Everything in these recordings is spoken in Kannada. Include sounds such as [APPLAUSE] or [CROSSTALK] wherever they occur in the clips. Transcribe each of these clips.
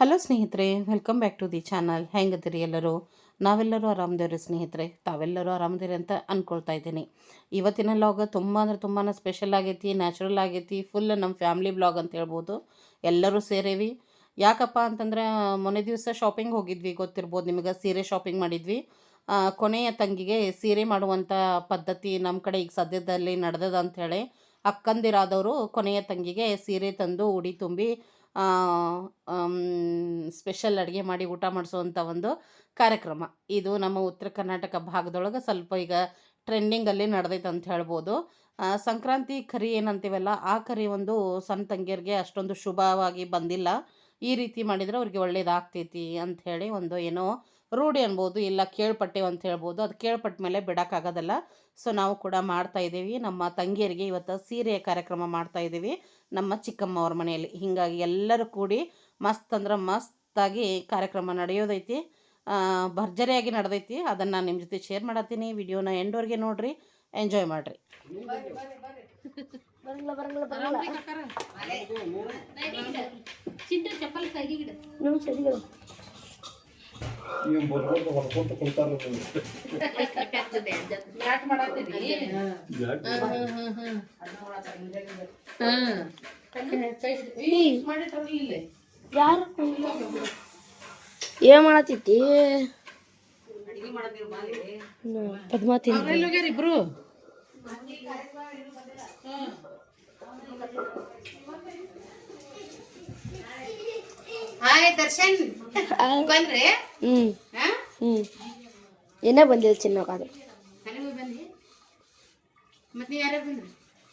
ಹಲೋ ಸ್ನೇಹಿತರೆ welcome back to the channel ಹೆಂಗದಿರಿ ಎಲ್ಲರೂ? ನಾವೆಲ್ಲರೂ ಆರಾಮದೇವ್ರಿ ಸ್ನೇಹಿತರೆ. ತಾವೆಲ್ಲರೂ ಆರಾಮದಿರಿ ಅಂತ ಅಂದ್ಕೊಳ್ತಾ ಇದ್ದೀನಿ. ಇವತ್ತಿನ ಲಾಗ್ ತುಂಬ ಅಂದರೆ ತುಂಬಾ ಸ್ಪೆಷಲ್ ಆಗೈತಿ ನ್ಯಾಚುರಲ್ ಆಗೈತಿ ಫುಲ್ ನಮ್ಮ ಫ್ಯಾಮ್ಲಿ ಬ್ಲಾಗ್ ಅಂತ ಹೇಳ್ಬೋದು. ಎಲ್ಲರೂ ಸೇರೇವಿ. ಯಾಕಪ್ಪ ಅಂತಂದ್ರೆ, ಮೊನ್ನೆ ದಿವಸ ಶಾಪಿಂಗ್ ಹೋಗಿದ್ವಿ, ಗೊತ್ತಿರ್ಬೋದು ನಿಮಗೆ, ಸೀರೆ ಶಾಪಿಂಗ್ ಮಾಡಿದ್ವಿ. ಕೊನೆಯ ತಂಗಿಗೆ ಸೀರೆ ಮಾಡುವಂಥ ಪದ್ಧತಿ ನಮ್ಮ ಕಡೆ ಈಗ ಸದ್ಯದಲ್ಲಿ ನಡೆದದ ಅಂಥೇಳಿ ಅಕ್ಕಂದಿರಾದವರು ಕೊನೆಯ ತಂಗಿಗೆ ಸೀರೆ ತಂದು ಉಡಿ ತುಂಬಿ ಸ್ಪೆಷಲ್ ಅಡುಗೆ ಮಾಡಿ ಊಟ ಮಾಡಿಸುವಂಥ ಒಂದು ಕಾರ್ಯಕ್ರಮ. ಇದು ನಮ್ಮ ಉತ್ತರ ಕರ್ನಾಟಕ ಭಾಗದೊಳಗೆ ಸ್ವಲ್ಪ ಈಗ ಟ್ರೆಂಡಿಂಗಲ್ಲಿ ನಡೆದೈತೆ ಅಂತ ಹೇಳ್ಬೋದು. ಸಂಕ್ರಾಂತಿ ಕರಿ ಏನಂತೀವಲ್ಲ, ಆ ಕರಿ ಒಂದು ಸಣ್ಣ ತಂಗಿಯರಿಗೆ ಅಷ್ಟೊಂದು ಶುಭವಾಗಿ ಬಂದಿಲ್ಲ. ಈ ರೀತಿ ಮಾಡಿದರೆ ಅವ್ರಿಗೆ ಒಳ್ಳೇದಾಗ್ತೈತಿ ಅಂತ ಹೇಳಿ ಒಂದು ಏನೋ ರೂಢಿ ಅನ್ಬೋದು, ಇಲ್ಲ ಕೇಳ್ಪಟ್ಟೆವು ಅಂತ ಹೇಳ್ಬೋದು. ಅದು ಕೇಳ್ಪಟ್ಟ ಮೇಲೆ ಬಿಡೋಕ್ಕಾಗೋದಲ್ಲ. ಸೊ ನಾವು ಕೂಡ ಮಾಡ್ತಾಯಿದ್ದೀವಿ ನಮ್ಮ ತಂಗಿಯರಿಗೆ ಇವತ್ತು ಸೀರೆಯ ಕಾರ್ಯಕ್ರಮ ಮಾಡ್ತಾ ಇದ್ದೀವಿ. ನಮ್ಮ ಚಿಕ್ಕಮ್ಮ ಅವ್ರ ಮನೆಯಲ್ಲಿ. ಹೀಗಾಗಿ ಎಲ್ಲರೂ ಕೂಡಿ ಮಸ್ತ್ ಅಂದ್ರೆ ಮಸ್ತಾಗಿ ಕಾರ್ಯಕ್ರಮ ನಡೆಯೋದೈತಿ. ಆ, ಭರ್ಜರಿಯಾಗಿ ನಡೆದೈತಿ. ಅದನ್ನು ನಿಮ್ಮ ಜೊತೆ ಶೇರ್ ಮಾಡತ್ತೀನಿ. ವಿಡಿಯೋನ ಎಂಡ್ವರೆಗೆ ನೋಡ್ರಿ. ಎಂಜಾಯ್ ಮಾಡಿರಿ. ಬರಂಗಿಲ್ಲ ಬರಂಗಿಲ್ಲ ಬರಂಗಿಲ್ಲ ಚಿಂಟು ಚಪ್ಪಲ್ ಕೈಗೆ ಗಿಡ ನಮ್ಮ ಸರಿಗಳು ನೀವು ಯಾರು? ಏನ್ ಮಾಡತ್ತಿತ್ತಿ ಪದ್ಮಾ ತಿಂದ ಇಬ್ರು? ದರ್ಶನ್. ಬಂದ್ರಿ? ಹ್ಮ್. ಹಾ? ಹ್ಮ್. ಏನೇ ಬಂದಿಲ್ಲ ಚಿನ್ನಕಾದ ನನಗೂ ಬಂದಿ ಮತ್ತೆ ಬಂದ್ರಿ?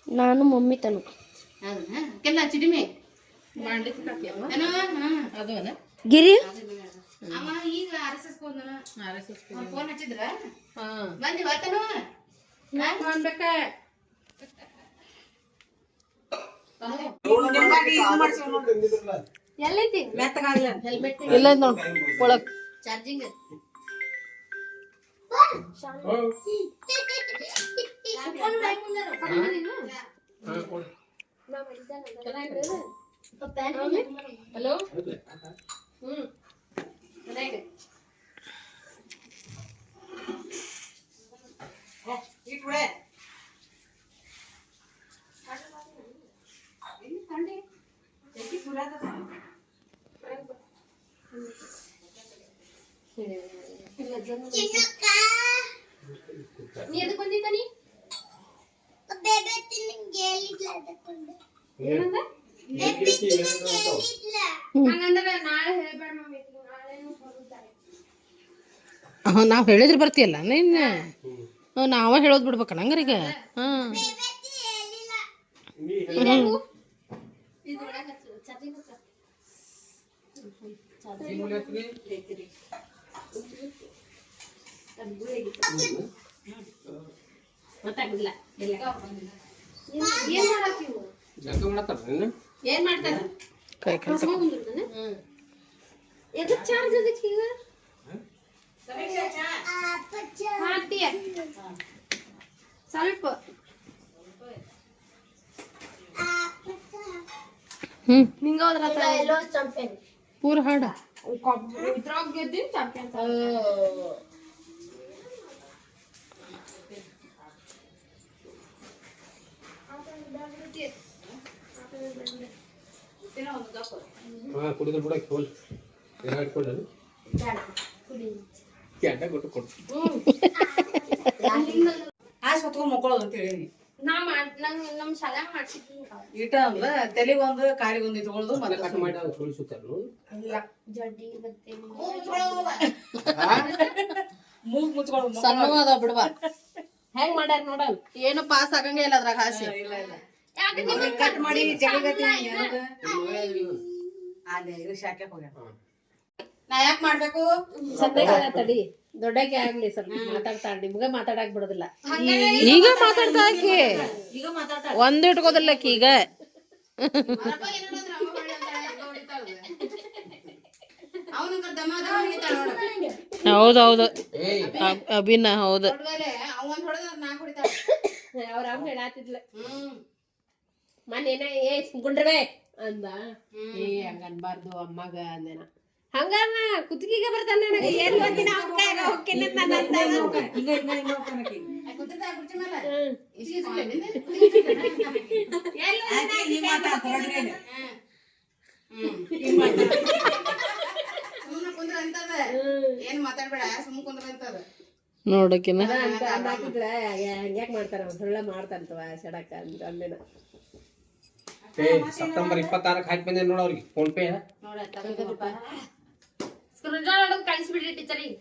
ನಾನು ಮಮ್ಮಿ ತನು. ಕೆಲ್ಲ ಚಿಡಿಮೆ? ಅದು ಗಿರಿ? ಅವ ಈಗ ಆರ್ ಎಸ್ ಎಸ್ ಫೋನ್. ಹಚ್ಚಿದ್ರ? ಬಂದಿ ವಾತನು ಮಾಡ್ಬೇಕ ಎಲ್ಲೈತಿ ಹೆಲ್ಮೆಟ್ ಇಲ್ಲ ನೋಡಿ ಒಳಗೆ ಚಾರ್ಜಿಂಗ್ ಹಲೋ ಹ್ಮ್. ಮನ್ಯಾಗ ನೀ ಎದಕ್ ಬಂದಿದ್ದ ನೀ ಏನಂದ ಹಂಗಂದ್ರೆ ನಾಳೆ ಹೇಳ್ಬೇಡ ಮಮ್ಮಿ ನಾಳೆನೂ ಬರುತ್ತಾರೆ ನಾವು ಹೇಳಿದ್ರೆ ಬರ್ತೀಯಲ್ಲ ನಿನ್ನ ನಾವ ಹೇಳೋದು ಬಿಡ್ಬೇಕ ಹಂಗಾರೀಗ ಹಾಂ ಇದು ಒಳಗೆ ಹಚ್ಚು ಚಾರ್ಜಿಂಗ್ ಹಚ್ಚು ಗೊತ್ತಾಗುದಿಲ್ಲ ಏನ್ ಮಾಡಾಕಿವು ಏನ್ ಮಾಡ್ತಾರ ಕೈ ಕೆಲಸ ಎದಕ್ ಚಾರ್ಜ್ ಅದಕ್ಕೆ ಈಗ ಹಾಕ್ತೀಯ ಸ್ವಲ್ಪ ಹ್ಞೂ ನಿಂಗ ಹೋದ್ರ ಚಾಂಪಿಯನ್ ಪೂರ ಹಾಡ ಇದ್ರಾಗ ಗೆದ್ದಿನ ಚಾಂಪಿಯನ್ ಹಾ ಕುಡಿದ್ರೆ ಬಿಡ ಹೋಲ್ ಏನ್ ಇಟ್ಕೊಂಡ್ರಿ ಕ್ಯಾಟ ಕೊಟ್ಟು ಕೊಡು ಆಸ್ ಹೊತ್ಕೊಂಡ್ ಮಕ್ಕಳೋದು ಅಂತ ಹೇಳಿ ನಾ ಮಾಡ್ ನಂಗ್ ನಮ್ ಶಾಲ್ಯಾಗ ಅಂದ್ರ ತಲೆಗೊಂದು ಕಾಲಿಗೊಂದು ಇಟ್ಕೊಳ್ಳೋದು ಮತ್ತೆ ಮತ್ತೆ ಕಟ್ ಮಾಡಿ ಜಡ್ಡಿ ಮೂಗ್ ಮುಚ್ಕೊಳ್ಳೋದು. ಸಣ್ಣವಾದ ಹೆಂಗ್ ಮಾಡ್ಯಾರ ನೋಡ ಏನು ಪಾಸ್ ಆಗಂಗೆ ಇಲ್ಲ ಅದ್ರಾಗ ಹಾಸಿ ಇಲ್ಲ ಇಲ್ಲ. ಯಾಕೆ ಕಟ್ ಮಾಡಿ ಜಗಗತಿ ಇದು ಶಾಖೆ ಹೋಗ್ಯಾರ ನಾ ಯಾಕೆ ಮಾಡ್ಬೇಕು? ತಡಿ. ದೊಡ್ಡಕ್ಕೆ ಆಗ್ಲಿ ಸ್ವಲ್ಪ ಮಾತಾಡ್ತಾ ನಿಮ್ಗ ಮಾತಾಡಕ್ ಬಿಡೋದಿಲ್ಲ. ಈಗ ಮಾತಾಡ್ತಾ ಆಕಿ. ಒಂದ್ ಇಟ್ಕೋದಿಲ್ಲ ಆಕಿ ಈಗ. ಹೌದೌದು. ಅಭಿನ ಹೌದು. ಅವ್ರ ಅಮ್ಮ ಹೇಳಾತಿದ್ಲ. ಮನೇನ ಏ ಗುಂಡ್ರವೆ ಅಂದ. ಏ ಹಂಗ ಅನ್ಬಾರ್ದು ಅಮ್ಮಗ ಅಂದೇನ. ಹಂಗಾರ ಕುತ್ತಿಗೆಗೆ ಬರ್ತಾನ ನನಗೆ. ಏನ್ ಗೊತ್ತಿನ ಅವ್ನ ಹೋಗ್ತೀನಿ ಅಂತ. ಏನ್ ಮಾತಾಡ್ಬೇಡ ಸುಮ್ ಕುಂದ್ರ ಅಂತದ. ನೋಡಕಿನ. ಅದ ಅಂತ ಅಂದ್ ಹಾಕಿದ್ರ ಹಂಗ್ಯಾಕ್ ಮಾಡ್ತಾರ? ಸುಳ್ಳ ಸಡಕ ಅಂತ ಅಂದೇನ ಸೆಪ್ಟೆಂಬರ್ ಇಪ್ಪತ್ತಾರಕ್ಕೆ ಹಾಕಿ ಬಂದೆ ನೋಡ ಅವ್ರಿಗೆ. ಫೋನ್ ಪೇ ಶಾಟ್ ಕಳಿಸ್ಬಿಡ್ರಿ ಟೀಚರಿಗೆ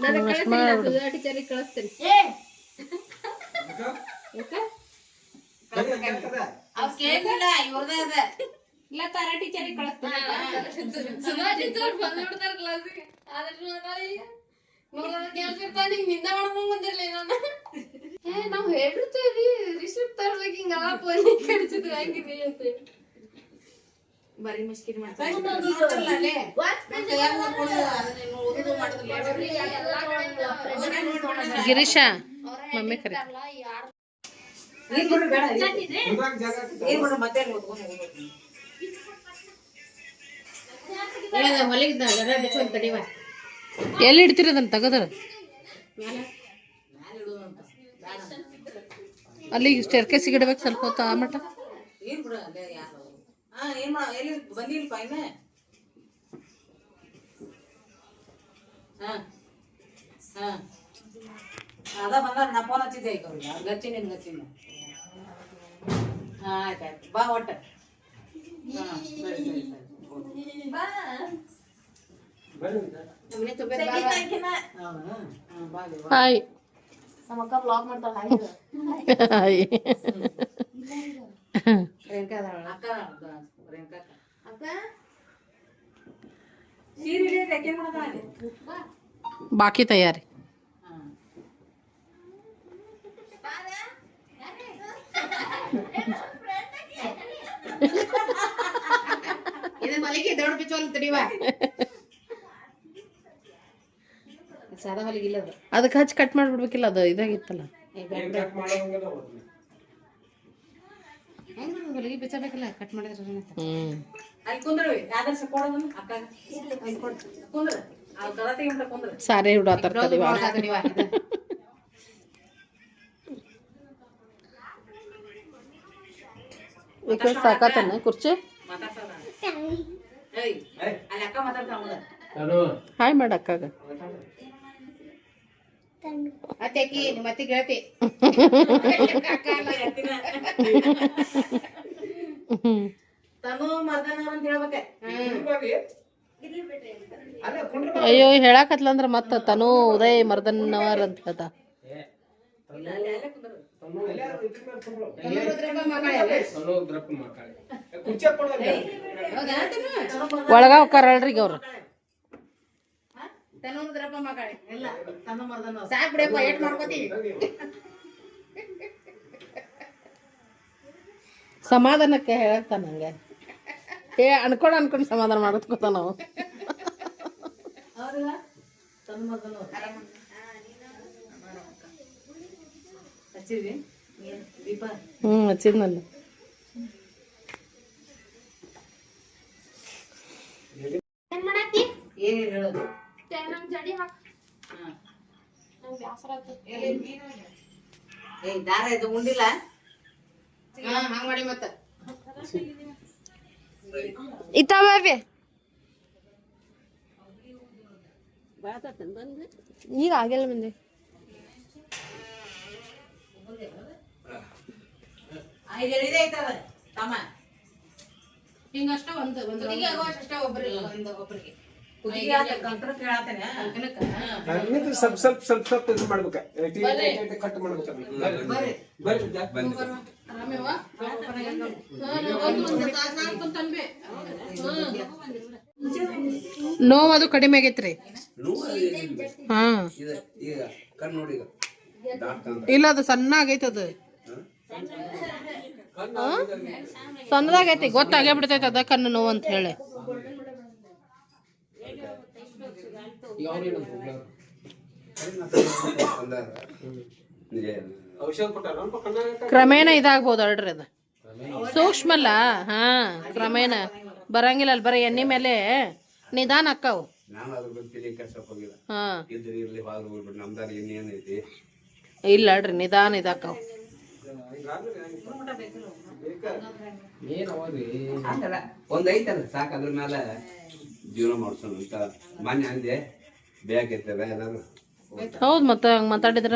ನನಗೆ ಕಳಿಸ್ತೀನಿ ಟೀಚರಿಗೆ ಕಳಿಸ್ತೀನಿ ಅವ್ ಕೇಳಿಲ್ಲ ಇವ್ರದೇ ಅದ ಇಲ್ಲ ತರ ಟೀಚರಿಗೆ ಕಳಿಸ್ತೀನಿ ಸುಮಾ ಟೀಚರ್ ಬಂದ್ಬಿಡ್ತಾರ ಕ್ಲಾಸಿಗೆ ಆದಷ್ಟು ನೋಡಲ್ಲ ಕೇಳ್ತಿರ್ತಾನ ಹಿಂಗ್ ನಿಂದ ಮಾಡ್ಕೊಂಡ್ ಬಂದಿರ್ಲಿ ನಾನು ಏ ನಾವ್ ಹೇಳಿರ್ತೀವಿ ರಿಸಿಪ್ಟ್ ತರ್ಬೇಕು ಹಿಂಗೆಲ್ಲ ಫೋನ್ ಕಡಿಸಿದ್ರು ಹೆಂಗಿರಿ ಅಂತ ಬರೀ ಮುಷ್ಕಿರಿ ಗಿರೀಶ ಮಮ್ಮಿ ಕರೆ ಎಲ್ಲಿ ಇಡ್ತೀರಿ ಅದನ್ನ ತೆಗದ್ರ? ಅಲ್ಲಿ ಸ್ಟೇರ್ಕೇಸಿಗೆ ಇಡಬೇಕು ಸ್ವಲ್ಪ ಹೊತ್ತು ಆ ಮಟ ಹಾ ಏನ್ ಮಾಡ ಎಲ್ಲಿ ಬಂದಿಲ್ಪ ಇನ್ನ ಹಾ ಹಾ ಅದ ಬಂದ ನಾ ಫೋನ್ ಹಚ್ಚಿದ್ದೆ ಈಗ ಅವ್ರಿಗೆ ಅವ್ರ್ ಗಚ್ಚಿ ನಿನ್ ಗಚ್ಚಿನ ಹಾ ಆಯ್ತಾಯ್ತು ಬಾ ಒಟ್ಟ ಹಾ ಸರಿ ಸರಿ ಸರಿ ಹೌದಾ ಹಾ ಬಾ ಬಾ. ಹಾಯ್ ನಮ್ಮ ಅಕ್ಕ ಬ್ಲಾಗ್ ಮಾಡ್ತಾಳ ಹಾಯ್ ರೇಣುಕಾ ಅದಾಳ. ಅಕ್ಕ ರೇಣುಕಾ ಅಕ್ಕ. ಬಾಕಿ ತಯಾರಿ ಹೊಲಿಗೆ ದೊಡ್ಡ ಬಿಚ್ಚೋಲ್ ತಡಿವ ಸಾದಾ ಅದು ಅದಕ್ಕೆ ಹಚ್ಚಿ ಕಟ್ ಮಾಡ್ಬಿಡ್ಬೇಕಿಲ್ಲ ಅದು ಇದಾಗಿತ್ತಲ್ಲ. ಹೊಲಿಗೆ ಬಿಚ್ಚಬೇಕಲ್ಲ ಕಟ್ ಮಾಡಿದ್ರೆ ಸಾರಿ ಕಡೆ ಸಾಕಾತನ ಕುರ್ಚಿ? ಹಾಯ್ ಮಾಡಕ್ಕಾಗ ಅತ್ತೆಕಿ ನಿಮ್ಮ ಅತ್ತಿ ಗೆಳತಿ [LAUGHS] [LAUGHS] ತನು ಮರ್ದನ ಅಂತ ಹೇಳ್ಬೇಕೆ ಅಯ್ಯೋ ಹೇಳಾಕತ್ಲಂದ್ರ ಮತ್ತ ತನು ಉದಯ ಮರ್ದನ್ನವರ್ ಅಂತ ಹೇಳ್ತ. ಒಳಗ ಹೋಗ್ತಾರಲ್ರಿ ಈಗ ಅವ್ರು. ಸಾಕ್ ಬಿಡಪ್ಪ ಏಟ್ ಮಾಡ್ಕೋತೀವಿ. ಸಮಾಧಾನಕ್ಕೆ ಹೇಳ್ತಾನ ನಂಗೆ. ಏ ಅನ್ಕೊಂಡು ಅನ್ಕೊಂಡ್ ಸಮಾಧಾನ ಮಾಡ್ಕೋತ ನಾವು. ಹ್ಞೂ ಹಚ್ಚಿದ್ನಲ್ಲ. ಏಯ್ ದಾರ ಇದು ಉಂಡಿಲ್ಲ? ಹಂಗ್ ಮಾಡಿ ಮತ್ತ. ಇತ್ತಾವೆ ಈಗ ಆಗಿಲ್ಲ ಹಿಂಗಷ್ಟ ಒಂದ್ ಒಂದ್ ಹುಡುಗಿ ಅಷ್ಟ ಸ್ವಲ್ಪ ಸ್ವಲ್ಪ ಸ್ವಲ್ಪ ಸ್ವಲ್ಪ ಇದು ಮಾಡ್ಬೇಕು. ಕಟ್ ಮಾಡ್ಬೇಕು ಬರ್ರಿ ಬರ್ರಿ ನೋವು ಅದು ಕಡಿಮೆ ಆಗೈತ್ರಿ. ಹಾ. ಇಲ್ಲ ಅದು ಸಣ್ಣ ಆಗೈತೆ ಅದು ಸಣ್ಣದಾಗೈತಿ ಗೊತ್ತಾಗೇ ಬಿಡ್ತೈತೆ ಅದ ಕಣ್ಣು ನೋವು ಅಂತ ಹೇಳಿ. ಕ್ರಮೇಣ ಇದಾಗ್ಬೋದು ಅಲ್ರಿ ಅದು. ಸೂಕ್ಷ್ಮಲ್ಲ? ಹಾ ಕ್ರಮೇಣ. ಬರಂಗಿಲ್ಲ ಅಲ್ಲಿ ಬರೀ ಎಣ್ಣೆ ಮೇಲೆ ನಿಧಾನ ಅಕ್ಕವು. ನಾನು ಅದ್ರ ಬಗ್ಗೆ ತಲೆ ಹೋಗಿಲ್ಲ. ಹಾ. ಇಲ್ಲ ಅಲ್ರಿ ನಿಧಾನ ಇದಾಕವು ಹೌದ್ ಅವಾಗ್ರಿ ಹಂಗಲ್ಲ ಒಂದ್ ಐತಲ್ಲ ಸಾಕ್. ಅದ್ರ ಮೇಲೆ ಜೀವನ ಮಾಡ್ಸೋಣ ಅಂತ ಮಾನ್ಯ ಅಂದೆ ಬೇಕಾಯ್ತದ ಏನಾದ್ರು ಹೌದು ಮತ್ತೆ ಹಂಗೆ ಮಾತಾಡಿದ್ರ?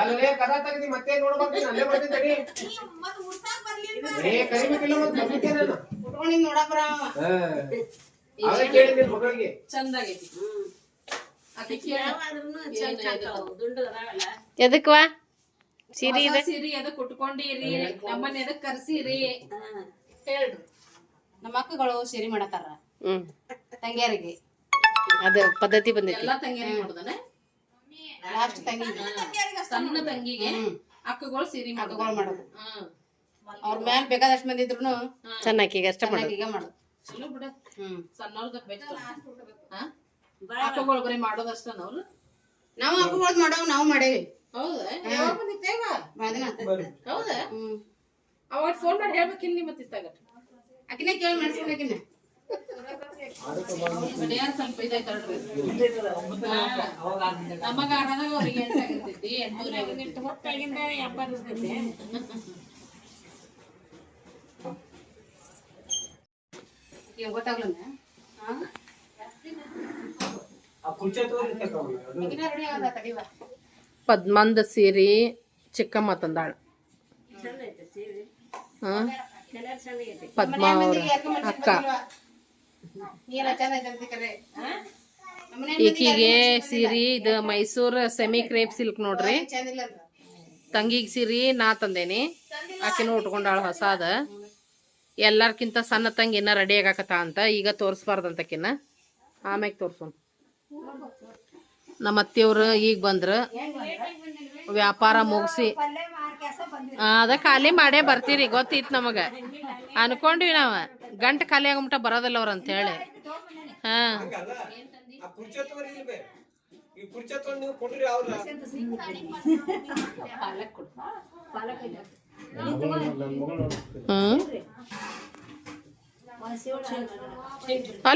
ಅಲ್ಲೇ ಕದ ತೆಗ್ದಿ ಮತ್ತೆ ನೋಡ್ಬೇಕು ಅಲ್ಲೇ ಬರ್ತೀನಿ ತಡಿ. ಏ ಕರಿಬೇಕಿಲ್ಲ ಮತ್ತೆ ಬರ್ಲಿಕ್ಕೆ ನಾನು. ಹಾ. ಅವೇ ಕೇಳಿ ನಿನ್ ಮಗಳಿಗೆ. ಚಂದಾಗೈತಿ. ಆಕಿ ಕೇಳ. ಎದಕ್ವಾ ಸಿರಿ ಸಿರಿ ಸೀರಿ ಎದಕ್ ಉಟ್ಕೊಂಡಿರಿ? ನಮ್ಮನ್ನ ಎದಕ್ ಕರ್ಸಿರಿ? ಹೇಳ್ರಿ. ನಮ್ಮ ಅಕ್ಕಗಳು ಸಿರಿ ಮಾಡತಾರ ಹ್ಮ್. ತಂಗ್ಯಾರಿಗೆ. ಅದ ಪದ್ಧತಿ ಬಂದೈತಿ. ಎಲ್ಲಾ ತಂಗಿಯರಿಗೆ ಮಾಡುದನ ಲಾಸ್ಟ್ ತಂಗಿ ಸಣ್ಣ ತಂಗಿಗೆ ಅಕ್ಕಗಳು ಸೀರೆ ಅಕ್ಕಗಳು ಮಾಡೋದು. ಅವ್ರ ಮ್ಯಾಲ ಬೇಕಾದಷ್ಟು ಮಂದಿ ಇದ್ರು ಚೆನ್ನಾಗಿ ಅಷ್ಟ ಮಾಡೋದು. ಈಗ ಮಾಡೋದು. ಚಲೋ ಬಿಡ. ಹ್ಮ್. ಸಣ್ಣವ್ರದ ಬೆಸ್ಟ್. ಅಕ್ಕಗಳು ಬರೀ ಮಾಡೋದಷ್ಟ ಅವ್ರು? ನಾವು ಅಕ್ಕಗಳು ಮಾಡೋ ನಾವು ಮಾಡೇವಿ. ಹೌದಾ? ಯಾವಾಗ ಬಂದಿತ್ತೇವ ಹೌದಾ? ಅವಾಗ ಫೋನ್ ಮಾಡಿ ಹೇಳ್ಬೇಕಿನ್ ನಿಮ್ಮ ಇತ್ತಾಗ ಅಕಿನ ಕೇಳಿ ಇದೈತಲ್ರಿ ನಮಗ ಆರಾದಾಗ ಅವ್ರಿಗೆ ಎಂಟಾಗಿರ್ತೈತಿ ಎಂಟೂರ ಪದ್ಮಂದ ಸೀರೆ ಚಿಕ್ಕಮ್ಮ ತಂದಾಳ. ಹಾ? ಪದ್ಮ ಅವ್ರ ಅಕ್ಕ ನೀರ ಚಂದ ಐತಂತ ಕರೆ ಈಕಿಗೆ ಸೀರೆ ಇದು ಮೈಸೂರು ಸೆಮಿ ಕ್ರೇಪ್ ಸಿಲ್ಕ್ ನೋಡ್ರಿ. ತಂಗಿಗೆ ಸೀರೆ ನಾ ತಂದೇನಿ. ಆಕಿನೂ ಉಟ್ಕೊಂಡಾಳ ಹೊಸಾದ. ಎಲ್ಲಾರ್ಕಿಂತ ಸಣ್ಣ ತಂಗಿ ಇನ್ನ ರೆಡಿ ಆಗಾಕತ್ತ ಅಂತ ಈಗ ತೋರಿಸ್ಬಾರ್ದಂತಕಿನ್ನ. ಆಮ್ಯಾಗ ತೋರ್ಸೋಣ ನಮ್ಮ ಅತ್ತಿಯವರು ಈಗ ಬಂದ್ರ ವ್ಯಾಪಾರ ಮುಗಿಸಿ. ಅದ ಖಾಲಿ ಮಾಡೇ ಬರ್ತೀರಿ ಗೊತ್ತಿತ್ತು ನಮಗ. ಅನ್ಕೊಂಡ್ವಿ ನಾವ. ಗಂಟು ಖಾಲಿ ಆಗಮಟ ಬರೋದಿಲ್ಲ ಅವ್ರ ಅಂತ ಹೇಳಿ ಹಾ ಆ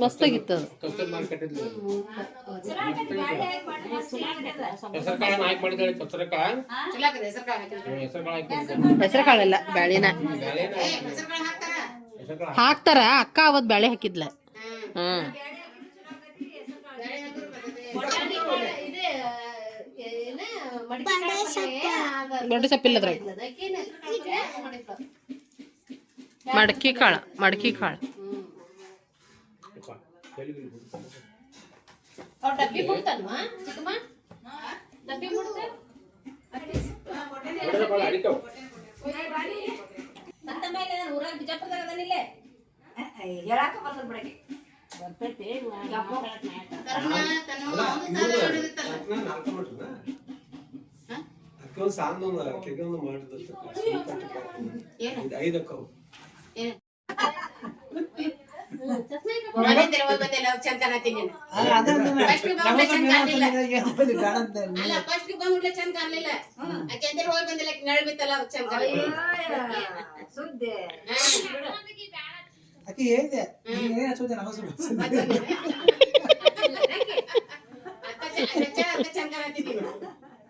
ಮಸ್ತಾಗಿತ್ತು ಹೆಸರು ಕಾಳಿಲ್ಲ ಬ್ಯಾಳಿನ. ಹಾಕ್ತಾರ? ಹೆಸರು ಕಾಳು ಹಾಕ್ತಾರ ಅಕ್ಕ ಅವತ್ ಬ್ಯಾಳೆ ಹಾಕಿದ್ಲ. ಹ್ಮ್. ಇದೆ ಏನ ಮಡಿಕೆ ಕಾಳ ಮಡಕಿ ಕಾಳ. ಮಾಡಿದ ಐದು ಅಲ್ಲ ಫಸ್ಟ್ ಬಂದ್ಬಿಡ್ಲೆ ಚಂದ ಕಾಣ್ಲಿಲ್ಲ. ಆಕೆ ಅಂದಿರ ಹೋಗಿ ಬಂದಿಲ್ಲ ನೆರಳು ಬಿತ್ತಲ್ಲ ಅವ್ ಚಂದ ಹೇಳಿದೆ ಏನ್. ಚಂದ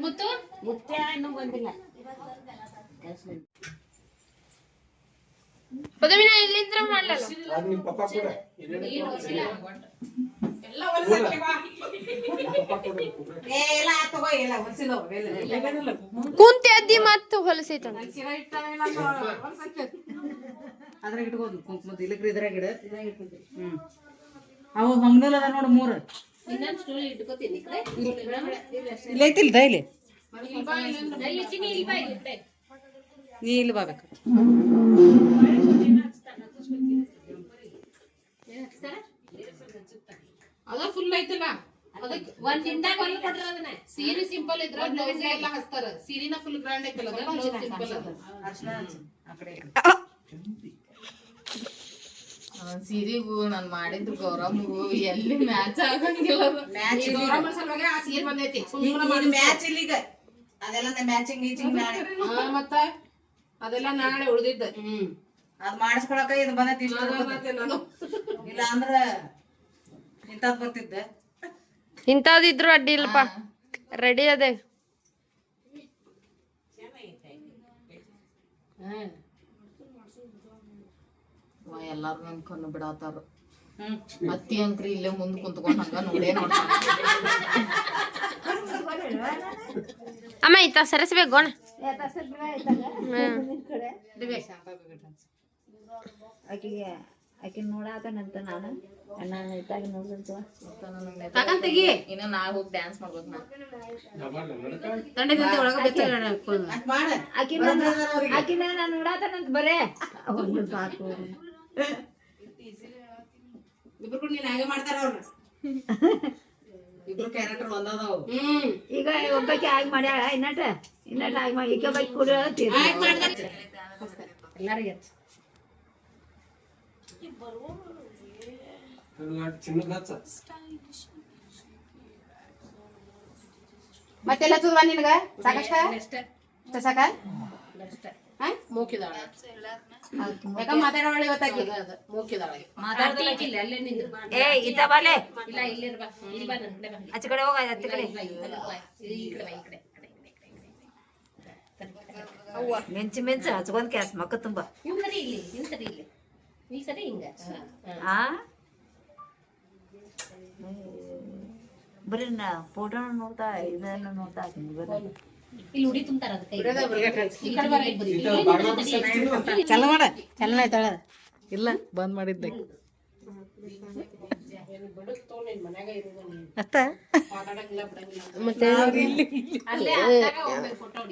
ಮುತ್ತು. ಪದವಿನ ಇಲ್ಲಿಂದ್ರ ಮಾಡ್ಲಲ್ಲ? ಅದು ನಿಮ್ಮ ಪಪ್ಪ ಕೂಡ. ಕುಂತಿ ಅದ್ದಿ ಮತ್ತ ಹೊಲಸೈತ ಅದ್ರಾಗ ಇಟ್ಕೋದು ಕುಂಕುಮದ ಇಲ್ಲಕ್ರಿ ಇದ್ರಾಗ ಇಡ. ಹ್ಮ್. ಅವು ಮಂಗನೂಲ್ ಅದ ನೋಡು ಮೂರು. ಇಲ್ಲ ಐತಿಲ್ ದೈಲಿ ನೀ ಇಲ್ಲಿ ಬಾಬೇಕು ಅದ ಫುಲ್ ಐತಲ್ಲ. ಒಂದ್ ದಿನದಾಗ ಹೊಲ್ ಕೊಟ್ರ ಅದನ್ನ. ಸೀರೆ ಸಿಂಪಲ್ ಇದ್ರ ಬ್ಲೌಸ್ ಎಲ್ಲ ಹಚ್ತಾರ. ಸೀರಿನ ಫುಲ್ ಗ್ರ್ಯಾಂಡ್ ಐತಲ್ಲ ಬ್ಲೌಸ್ ಸಿಂಪಲ್ ಸೀರೆಗೂ ನಾನ್ ಎಲ್ಲಿ ಮ್ಯಾಚ್ ಆಗಂಗಿಲ್ಲ ಗೌರಮ್ಮ ಸಲುವಾಗಿ ಆ ಸೀರೆ ಬಂದೈತಿ. ಮ್ಯಾಚ್ ಇಲ್ಲ ಈಗ. ಅದೆಲ್ಲ ಮ್ಯಾಚಿಂಗ್ ಗೀಚಿಂಗ್ ನಾಳೆ. ಮತ್ತ? ಅದೆಲ್ಲ ನಾಳೆ ಉಳ್ದಿದ್ದ. ಹ್ಮ್. ಅದ್ ಮಾಡಿಸ್ಕೊಳಕ ಇದು ಬಂದೈತಿ ಇಲ್ಲ ಅಂದ್ರ ಇಂತದ್ ಬರ್ತಿದ್ದ. ಇಂಥದಿದ್ರು ಅಡ್ಡಿ ಇಲ್ಲಪ್ಪ. ರೆಡಿ ಅದೇ. ಎಲ್ಲಾರು ನನ್ ಕಣ್ಣು ಬಿಡಾತಾರ. ಅತ್ತಿ ಅಂಕ್ರಿ ಇಲ್ಲೇ ಮುಂದ್ ಕುಂತ್ಕೊಂಡ್ ಹಂಗ ನೋಡೇ ನೋಡ. ಅಮ್ಮ ಇತ್ತ ಸರಿಸ್ಬೇಕು ಅಣ್ಣ ಆಕಿಗೆ ಆಕಿ ನೋಡಾತನಂತ ನಾನು. ನಾನು ಇದ್ದಾಗ ನೋಡ್ದಂತ ಕಾಕನ್ ತೆಗಿ. ಇನ್ನ ಹೋಗಿ ಡ್ಯಾನ್ಸ್ ಮಾಡ್ಬೇಕು ನಾ ತಂಡೆ ತಂದೆ ಒಳಗ ಬೆಚ್ಚ ಮಾಡ. ಆಕಿ ಆಕಿನ ನಾನು ನೋಡಾತನಂತ ಬರೇ. ಒಂದು ಸಾಕು. ಇಬ್ರು ಕೂಡ ನೀನ್ ಹಾಗೆ ಮಾಡ್ತಾರ ಅವ್ರ. ಇಬ್ರು ಕ್ಯಾರೆಕ್ಟರ್ ಒಂದದಾವು. ಹ್ಮ್. ಈಗ ಒಬ್ಬಕ್ಕೆ ಆಗಿ ಮಾಡ್ಯಾಳ ಇನ್ನಟ ಇನ್ನಟ ಆಗಿ ಮಾಡಿ ಈಗ ಬೈಕ್ ಕೂಡ ಎಲ್ಲಾರಿಗೆ ಮತ್ತೆಲ್ಲ ಚುದ್ವಾ ನಿನಗ? ಸಾಕಷ್ಟ? ಸಾಕ? ಮೂಕಿದಾಳ. ಯಾಕ ಮಾತಾಡೋಳ ಇವತ್ತಾಗಿ ಮೂಕಿದಾಳ. ಏ ಇದ್ದ ಬಾಲೆ ಇಲ್ಲ ಇಲ್ಲಿ ಬಾ. ಇಲ್ಲಿ ಬಾ ಆಚೆ ಕಡೆ ಹೋಗ ಕಡೆ. ಈ ಕಡೆ ಈ ಕಡೆ ಮೆಂಚು ಮೆಂಚು ಹಚ್ಕೊಂಡ್ ಕ್ಯಾಸ್ ಮಕ್ಕ ತುಂಬ. ಇವ್ ಸರಿ ಇಲ್ಲಿ ಇವ್ ಸರಿ ಇಲ್ಲಿ. ಈ ಸರಿ ಹಿಂಗ. ಆ? ಬರೀ ನಾ ಫೋಟೋ ನೋಡ್ತಾ ಇದನ್ನ ನೋಡ್ತಾ ಇದ್ದೀನಿ ಬರೀ. ಇಲ್ಲಿ ಉಡಿ ತುಂಬ್ತಾರ ಬರ. ಚಲೋ ಮಾಡ ಚಲನ ಆಯ್ತಾಳ ಇಲ್ಲ ಬಂದ್ ಮಾಡಿದ್ದೆ. ಅತ್ತ? ಮತ್ತೆ ಅಲ್ಲೇ ಅತ್ತಾಗ ಹೋಗ್ಬೇಕು photo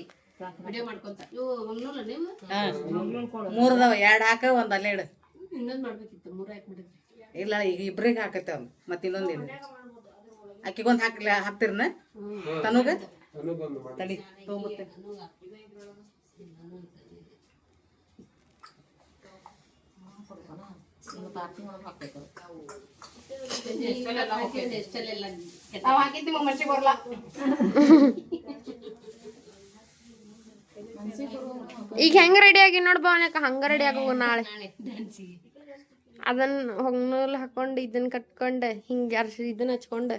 ವಿಡಿಯೋ ಮಾಡ್ಕೊಂತ. ಇವು ಮಂಗ್ಳೂರ ನೀವು? ಮೂರ್ ಅದಾವ ಎರಡ್ ಹಾಕ ಒಂದ್ ಅಲ್ಲೇ ಇಡು. ಇನ್ನೊಂದ್ ಮಾಡ್ಬೇಕಿತ್ತು ಮೂರ್ ಇಲ್ಲ ಈಗ ಇಬ್ರಿಗೆ ಹಾಕತ್ತೆ ಅವ್ನು. ಮತ್ತೆ ಇನ್ನೊಂದ್ ಇಲ್ಲ ಹಾಕ್ಲ ಹಾಕ್ಲಿ ಹಾಕ್ತಿರ್ನ? ತನುಗ? ತಡಿ ತಗೊಂಬತ್ತೆ ನಾವ್ ಹಾಕಿದ್ವಿ ಮನ್ಸಿಗೆ ಬರಲ್ಲ. ಈಗ ಹೆಂಗ ರೆಡಿ ಆಗಿ ನೋಡ್ಬಾ ಹಂಗ ರೆಡಿ ಆಗೋ ನಾಳೆ. ಅದನ್ನ ಹೊಂಗ್ನೂಲ್ ಹಾಕೊಂಡ್ ಇದನ್ನ ಕಟ್ಕೊಂಡ್ ಹಿಂಗ ಅರ್ಶಿ ಇದನ್ನ ಹಚ್ಕೊಂಡ್.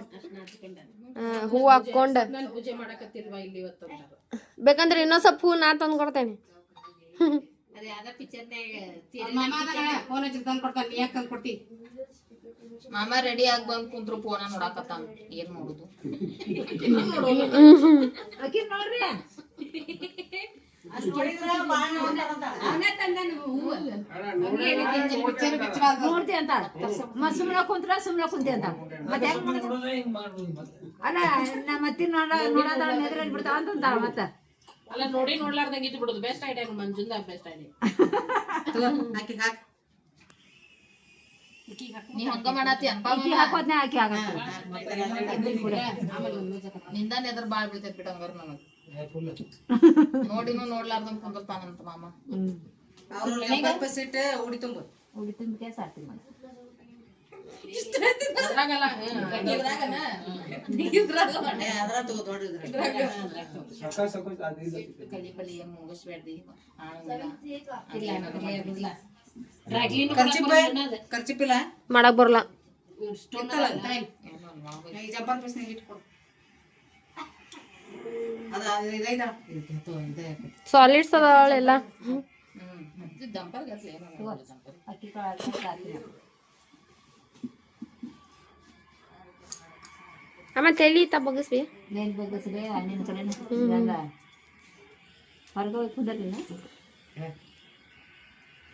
ಆ, ಹೂವ್ ಹಾಕೊಂಡ್ ನಾನು ಪೂಜೆ ಮಾಡಕತ್ತಿಲ್ವಾ ಇಲ್ಲಿ ಇವತ್ತು ಬೇಕಂದ್ರೆ ಇನ್ನೊಂದ್ ಸ್ವಲ್ಪ ಹೂ ನಾ ತಂದು ಕೊಡ್ತೇನೆ ಮಾಮ ರೆಡಿ ಆಗಿ ಬಂದ್ ಕುಂತ್ರು ಫೋನ ನೋಡಾಕತ್ತಾನ. ಏನ್ ಮಾಡುದು? ನೋಡ್ತಿ ಅಂತ. ಸುಮ್ನ ಕುಂತ್ರ ಸುಮ್ನ ಕುಂತಿ ಅಂತ. ಮತ್ತೆ ಅಲ್ಲ ನಮ್ಮ ಅತ್ತಿ ನೋಡ ನೋಡೋದಾಳ ನೆದ್ರ ಬಿಡ್ತಾವ ಅಂತಂತಾಳ ಮತ್ತ. ಅಲ್ಲ ನೋಡಿ ನೋಡ್ಲಾರ್ದಂಗ ಇದ್ದು ಬಿಡುದು ಬೆಸ್ಟ್ ಐಡಿಯಾ ಮಂಜುಂದ ಬೆಸ್ಟ್ ಐಡಿಯಾ [LAUGHS] ಹಾಕ್. ನೀ ಹಂಗ ಮಾಡಾತಿ ಹಾಕೋದ್ನ ಆಗತ್ತ. ನಿಂದ ಎದ್ರ ಬಾಳ್ ಬೀಳ್ತೈತ್ ಬಿಡ ಹಂಗಾರ ನನಗ್. ನೋಡಿನೂ ನೋಡ್ಲಾರ್ದಂಗ ಕುಂದಿರ್ತಾನಂತ ಮಾಮ. ಉಡಿ ತುಂಬ. ಕಲಿ ಬಲಿ ಮುಗಿಸ್ಬೇಡ್ರಿ ಖರ್ಚಿಪ್ಪ ಖರ್ಚಿಪ್ಪಿಲ್ಲ ಮಾಡಕ್ ಬರಲ್ಲ. ಸಾಲಿಡ್ಸ್ ಅದಾವಳೆಲ್ಲ ಅಮ್ಮ ತಲಿ ತ ಬಗ್ಗಿಸ್ಬಿ. ಮೇಲ್ ಬಗ್ಗಿಸ್ರೆ ಹಣ್ಣಿನ ಹೊರಗೆ ಹೋಗಿ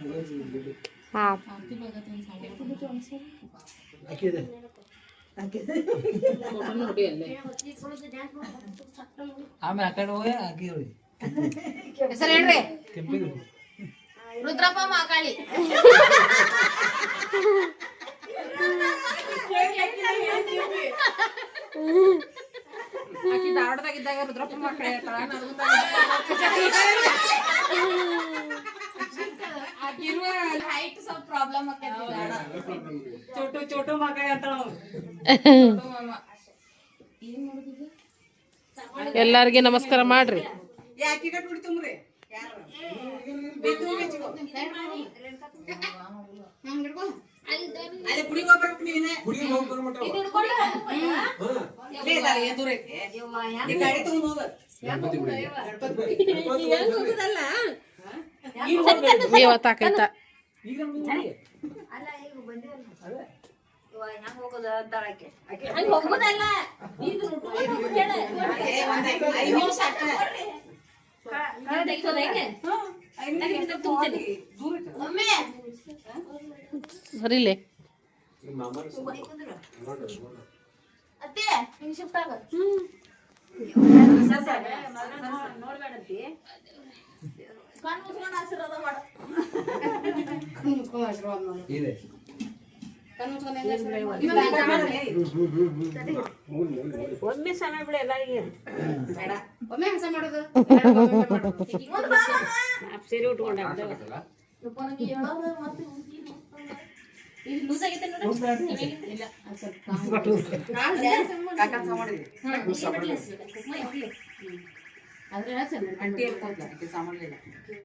ಕುಂದರ್ಲಿನ ಹಾ ಅಕ್ಕಿದೆ. ನೋಡಿ ಅಲ್ಲೇ ಆಮೇಲೆ ಆ ಕಡೆ ಹೋಗಿ ಅಕ್ಕಿ ಹೋಗಿ ಹೆಸರು ಹೇಳ್ರಿ ಕೆಂಪಿಗೆ ರುದ್ರಪ್ಪ ಮಾಕಾಳಿ ಆಕಿ ಧಾರವಾಡದಾಗಿದ್ದಾಗ ರುದ್ರಪ್ಪ ಮಕ್ಕಳು ಹೇಳ್ತಾಳ ಆಕಿರುವ ಹೈಟ್ ಸ್ವಲ್ಪ ಪ್ರಾಬ್ಲಮ್ ಆಕೈತಿ ಬೇಡ. ಚೋಟು ಚೋಟು ಮಕ್ಕಳ ಅಂತಾಳ ಅವ್ನು. ದೊಡ್ಡ ಮಾಮ. ಏನ್ ಎಲ್ಲಾರ್ಗೆ ನಮಸ್ಕಾರ ಮಾಡ್ರಿ. ಗಣಪತಿ ಗುಡಿ ತಾಕೈತ. ಬರೀಲೆ. ಅತ್ತೆ ಹಿಂಗ್ ಶಿಫ್ಟ್ ಆಗ. ನೋಡ್ಬೇಡಂತಿ. ಕಣ್ ಮುಚ್ಕೊಂಡ್ ಆಶೀರ್ವಾದ ಮಾಡು ಕಣ್ಣ್ ಮುಚ್ಕೊಂಡ್ ಆಶೀರ್ವಾದ ಮಾಡು. ಇದೆ ಕಣ್ಣ್ ಮುಚ್ಕೊಂಡ್ ಹೆಂಗ್ ಆಶೀರ್ವಾದ ಮಾಡು? ಇವಾಗ ಊಟ ಮಾಡಲ್ಲ, ಏ. ಒಮ್ಮೆ ಸಮಯ ಬಿಡು ಎಲ್ಲರಿಗೆ ಬೇಡ. ಒಮ್ಮೆ ಹಸ ಮಾಡೋದು ಎರಡು ಒಮ್ಮೆ ಮಾಡೋದು. ಸೀರೆ ಉಟ್ಕೊಂಡ ಸಾಕಾಗಲ್ಲ? ಇದು ಲೂಸ್ ಆಗೈತೆ ನೋಡಿ ಇಲ್ಲ ಅದ್ ಸ್ವಲ್ಪ ಕಾಕ ಹಸ ಮಾಡಿದ್ವಿ. ಅದ್ರ ಅಂಟಿ ಹೇಳ್ಕೊದ್ಲ, ಆಕೆ ಸಾಮಾನ್ಲಿಲ್ಲ